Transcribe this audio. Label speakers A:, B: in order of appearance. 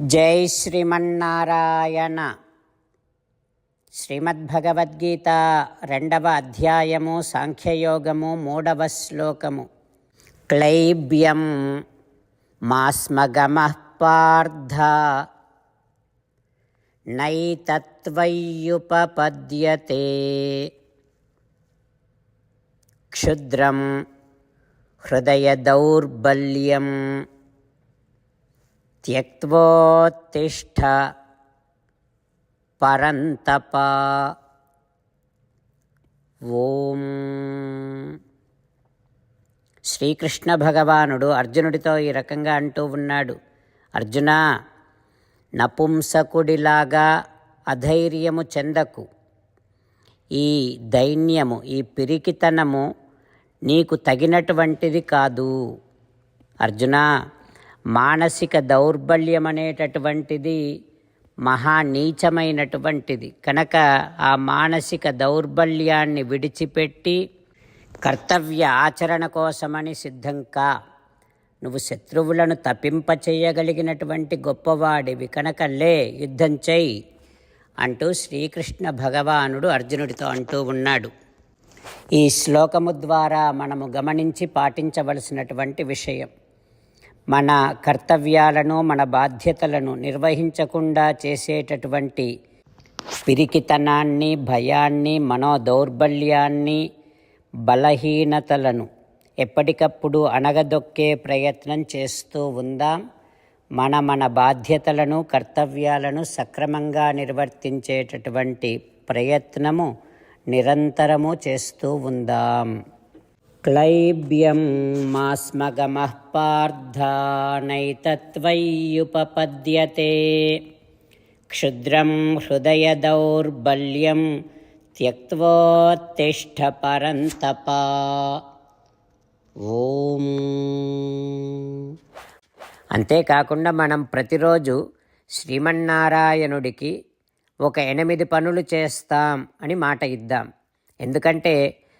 A: జై శ్రీమన్నారాయణ. శ్రీమద్భగవద్గీత రెండవ అధ్యాయము సాంఖ్యయోగము మూడవ శ్లోకము. క్లైబ్యం మాస్మగమ పార్థ. నైతత్వయ్యుపపద్యతే. క్షుద్రం హృదయదౌర్బల్యం త్యక్వోత్తిష్ట పరంతప ఓం శ్రీకృష్ణ భగవానుడు అర్జునుడితో ఈ రకంగా అంటూ ఉన్నాడు. అర్జున నపుంసకుడిలాగా అధైర్యము చెందకు. ఈ దైన్యము ఈ పిరికితనము నీకు తగినటువంటిది కాదు. అర్జున మానసిక దౌర్బల్యం అనేటటువంటిది మహా నీచమైనటువంటిది కనుక ఆ మానసిక దౌర్బల్యాన్ని విడిచిపెట్టి కర్తవ్య ఆచరణ కోసమని సిద్ధం కా. నువ్వు శత్రువులను తప్పింపచేయగలిగినటువంటి గొప్పవాడివి కనుక లే యుద్ధం చేయి అంటూ శ్రీకృష్ణ భగవానుడు అర్జునుడితో అంటూ ఉన్నాడు. ఈ శ్లోకము ద్వారా మనము గమనించి పాటించవలసినటువంటి విషయం. మన కర్తవ్యాలను మన బాధ్యతలను నిర్వహించకుండా చేసేటటువంటి పిరికితనాన్ని భయాన్ని మనోదౌర్బల్యాన్ని బలహీనతలను ఎప్పటికప్పుడు అణగదొక్కే ప్రయత్నం చేస్తూ ఉందాం. మన మన బాధ్యతలను కర్తవ్యాలను సక్రమంగా నిర్వర్తించేటటువంటి ప్రయత్నము నిరంతరము చేస్తూ ఉందాం. క్లైబ్యం మాస్మగమః పార్థానైతత్వయ్యుపపద్యతే క్షుద్రం హృదయదౌర్బల్యం త్యక్వోత్తిష్ట పరంతప ఓం అంతేకాకుండా మనం ప్రతిరోజు శ్రీమన్నారాయణుడికి ఒక ఎనిమిది పనులు చేస్తాం అని మాట ఇద్దాం. ఎందుకంటే